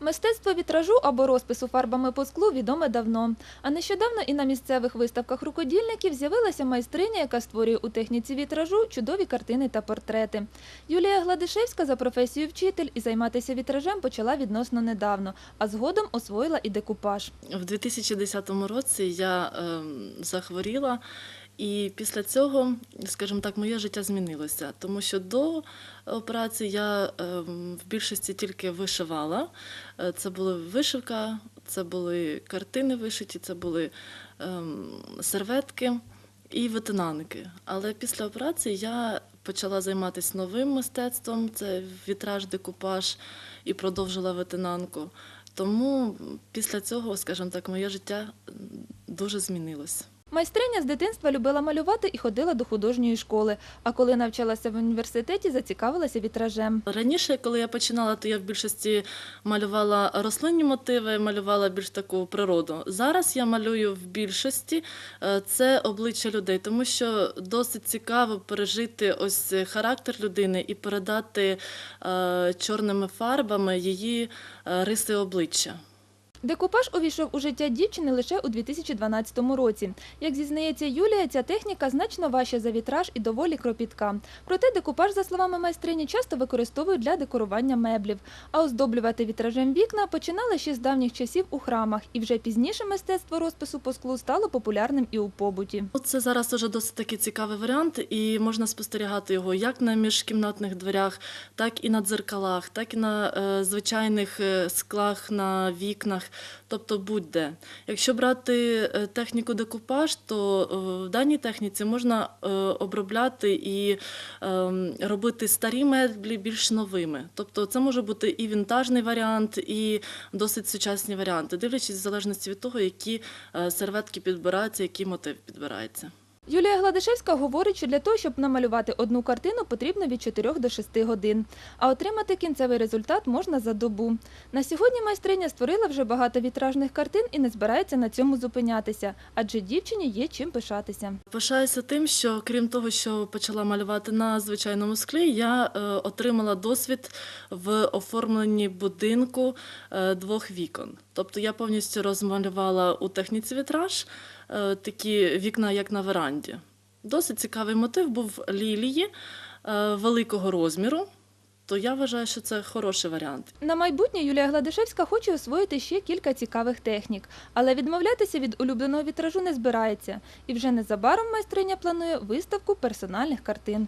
Мистецтво вітражу або розпису фарбами по склу відоме давно. А нещодавно і на місцевих виставках рукодільників з'явилася майстриня, яка створює у техніці вітражу чудові картини та портрети. Юлія Гладишевська за професією вчитель і займатися вітражем почала відносно недавно, а згодом освоїла і декупаж. В 2010 році я ем, захворіла, і після цього, скажімо так, моє життя змінилося, тому що до операції я ем, в більшості тільки вишивала. Е, Це була вишивка, це були картини вишиті, це були ем, серветки і ветенанки. Але після операції я почала займатися новим мистецтвом, це вітраж, декупаж і продовжила ветенанку. Тому після цього, скажімо так, моє життя дуже змінилось. Майстриня з дитинства любила малювати і ходила до художньої школи. А коли навчалася в університеті, зацікавилася вітражем. Раніше, коли я починала, то я в більшості малювала рослинні мотиви, малювала більш таку природу. Зараз я малюю в більшості е, це обличчя людей, тому що досить цікаво пережити ось характер людини і передати е, чорними фарбами її е, риси обличчя. Декупаж увійшов у життя дівчини лише у 2012 році. Як зізнається Юлія, ця техніка значно важча за вітраж і доволі кропітка. Проте декупаж, за словами майстрині, часто використовують для декорування меблів. А оздоблювати вітражем вікна починали ще з давніх часів у храмах, і вже пізніше мистецтво розпису по склу стало популярним і у побуті. Ну, Це зараз уже досить такий цікавий варіант, і можна спостерігати його як на міжкімнатних дверях, так і на дзеркалах, так і на е, звичайних е, склах на вікнах, тобто будь-де. Якщо брати е, техніку декупаж, то е, в даній техніці можна е, обробляти і е, робити старі меблі більш новими. Тобто це може бути і вінтажний варіант, і досить сучасні варіанти, дивлячись в залежності від того, які серветки підбираються, який мотив підбирається. Юлія Гладишевська говорить, що для того, щоб намалювати одну картину, потрібно від 4 до 6 годин. А отримати кінцевий результат можна за добу. На сьогодні майстриня створила вже багато вітражних картин і не збирається на цьому зупинятися, адже дівчині є чим пишатися. Пишаюся тим, що крім того, що почала малювати на звичайному склі, я е, отримала досвід в оформленні будинку е, двох вікон. Тобто я повністю розмалювала у техніці вітраж е, такі вікна, як на веранді. Досить цікавий мотив був лілії е, великого розміру. То я вважаю, що це хороший варіант. На майбутнє Юлія Гладишевська хоче освоїти ще кілька цікавих технік, але відмовлятися від улюбленого вітражу не збирається. І вже незабаром майстриня планує виставку персональних картин.